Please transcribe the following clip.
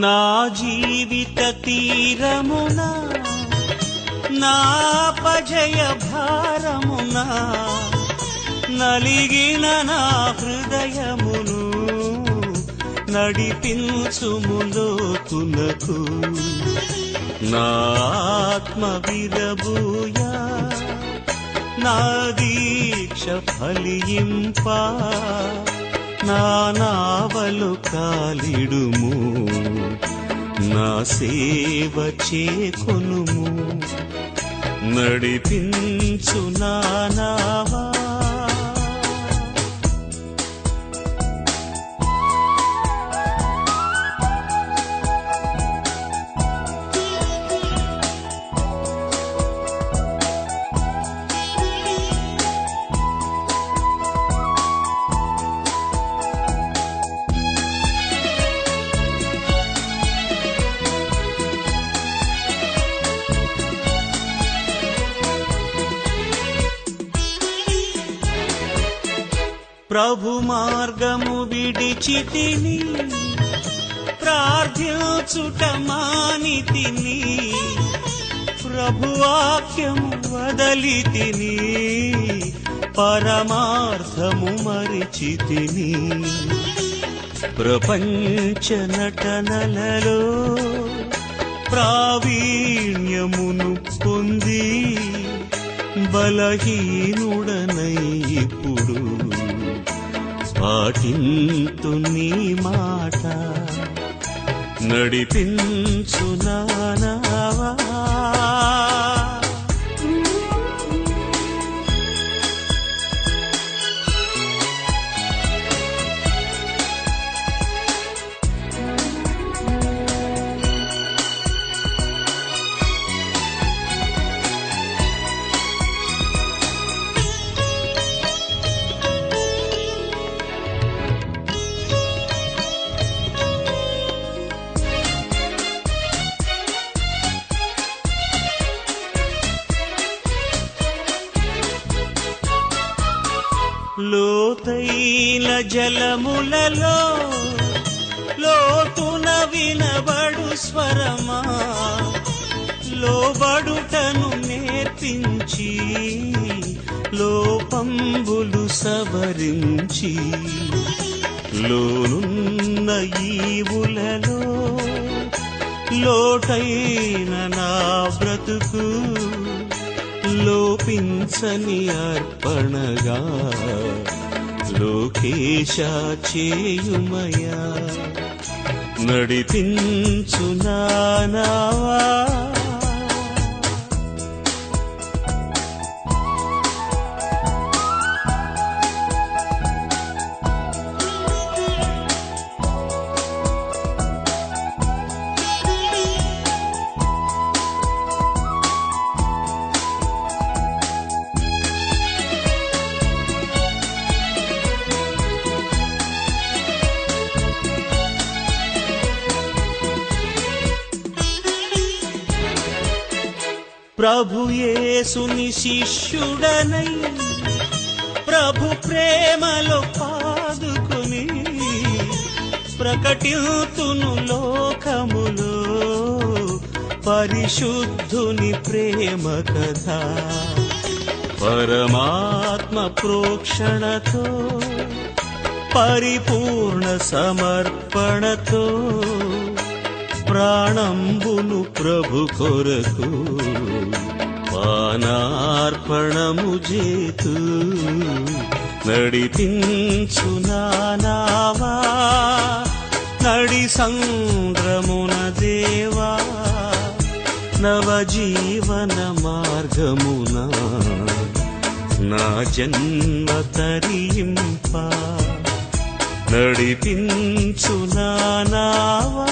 నా జీవిత తీరమున నా పజయ భారమున నలిగిన నా హృదయమును నడిపించుములోతునకు. నా ఆత్మ విరబూయా నా దీక్ష ఫలింపా నా నావలు కాలిడుము. నా సేవ చేకొనుము. నడిపించు నా ప్రభు మార్గము విడిచితిని ప్రార్థించుట మానితిని ప్రభువాక్యము వదలితిని పరమార్థము మరిచితిని. ప్రపంచ నటనలలో ప్రావీణ్యమును పొంది బలహీనుడనై ఇప్పుడు పాటింతు నీ మాట. నడిపించు నానావా. లోతైన జలములలో లోతున వినబడు స్వరమా? లోబడుటను నేర్పించి లోపంబులు సవరించి లోనున్న ఈవులలో లోటైన నా బ్రతుకు లోపించని అర్పణగా లోకేశ చేయుమయా? నడిపించు నానావా? ప్రభుయేసుని శిష్యుడనై ప్రభు ప్రేమలో పాదుకుని ప్రకటితును లోకములో పరిశుద్ధుని ప్రేమ కథ. పరమాత్మ ప్రోక్షణతో పరిపూర్ణ సమర్పణతో ప్రాణంబును ప్రభు కొరకు పానార్పణము చేతు నడిపించు నానావా నడి సంద్రమున దేవా నవజీవన మార్గమున నా జన్మ తరింప. నడిపించు నానావా